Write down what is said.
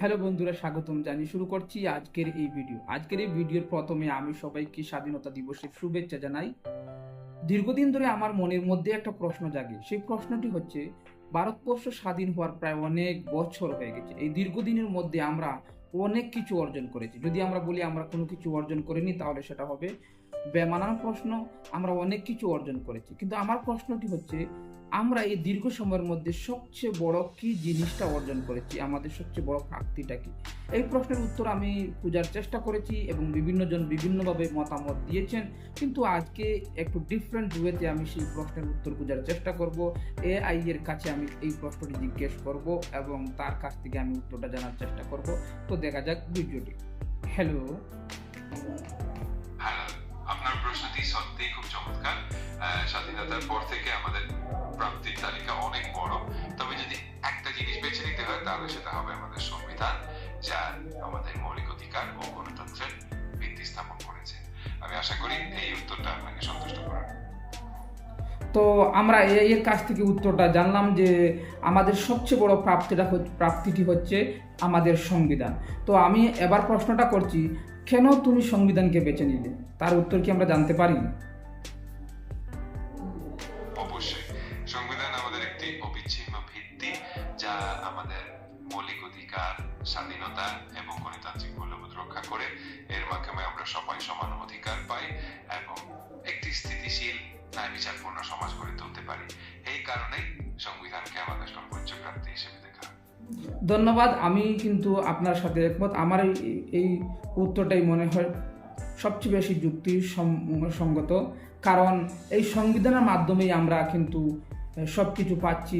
Hello বন্ধুরা, স্বাগতম জানিয়ে শুরু করছি আজকের এই ভিডিও আজকের এই ভিডিওর প্রথমে আমি সবাইকে স্বাধীনতা দিবসের শুভেচ্ছা জানাই। দীর্ঘদিন ধরে আমার মনের মধ্যে একটা প্রশ্ন জাগে। সেই প্রশ্নটি হচ্ছে, ভারতবর্ষ স্বাধীন হওয়ার প্রায় অনেক বছর হয়ে গেছে। এই দীর্ঘদিনের মধ্যে আমরা অনেক কিছু অর্জন করেছি। যদি আমরা বলি আমরা কোনো কিছু অর্জন করিনি, তাহলে সেটা হবে বেমানান প্রশ্ন। আমরা অনেক কিছু অর্জন করেছি। কিন্তু আমার প্রশ্নটি হচ্ছে আমরা এই দীর্ঘ সময়ের মধ্যে সবচেয়ে বড় কি জিনিসটা অর্জন করেছি? আমাদের সবচেয়ে বড় প্রাপ্তিটা কি? এই প্রশ্নের উত্তর আমি খোঁজার চেষ্টা করেছি এবং বিভিন্ন জন বিভিন্নভাবে মতামত দিয়েছেন। কিন্তু আজকে একটু ডিফারেন্ট ওয়েতে আমি সেই প্রশ্নের উত্তর খোঁজার চেষ্টা করব। এআই এর কাছে আমি এই প্রশ্নটি জিজ্ঞেস করব এবং তার কাছ থেকে আমি উত্তরটা জানার চেষ্টা করব। তো দেখা যাক ভিডিওটি। হ্যালো আপনার প্রশ্নটি সত্যিই খুব চমৎকার। স্বাধীনতার পর থেকে আমাদের তাহলে সেটা হবে আমাদের সংবিধান যা আমাদের মৌলিক অধিকার ও গণতন্ত্রের ভিত্তি স্থাপন করেছে। আমি আশা করি এই উত্তরটা আপনাকে সন্তুষ্ট করবে তো আমরা এর কাছ থেকে উত্তরটা জানলাম যে আমাদের সবচেয়ে বড় প্রাপ্তিটা প্রাপ্তিটি হচ্ছে আমাদের সংবিধান। তো আমি এবার প্রশ্নটা করছি কেন তুমি সংবিধানকে বেছে নিলে? তার উত্তর কি আমরা জানতে পারি? অবশ্যই। সংবিধান আমাদের একটি অবিচ্ছিন্ন ভিত্তি। যা আমাদের মৌলিক অধিকার, স্বাধীনতা এবং গণতান্ত্রিক মূল্যবোধ রক্ষা করে, এর মাধ্যমে আমরা সবাই সমান অধিকার পাই এবং একটি স্থিতিশীল ন্যায় বিচারপূর্ণ সমাজ গড়ে তুলতে পারি। এই কারণেই সংবিধানকে আমাদের সর্বোচ্চ প্রাপ্তি হিসেবে দেখা। ধন্যবাদ। আমি কিন্তু আপনার সাথে একমত। আমার এই- উত্তরটাই মনে হয় সবচেয়ে বেশি যুক্তি সঙ্গত। কারণ এই সংবিধানের মাধ্যমেই আমরা কিন্তু সব কিছু পাচ্ছি।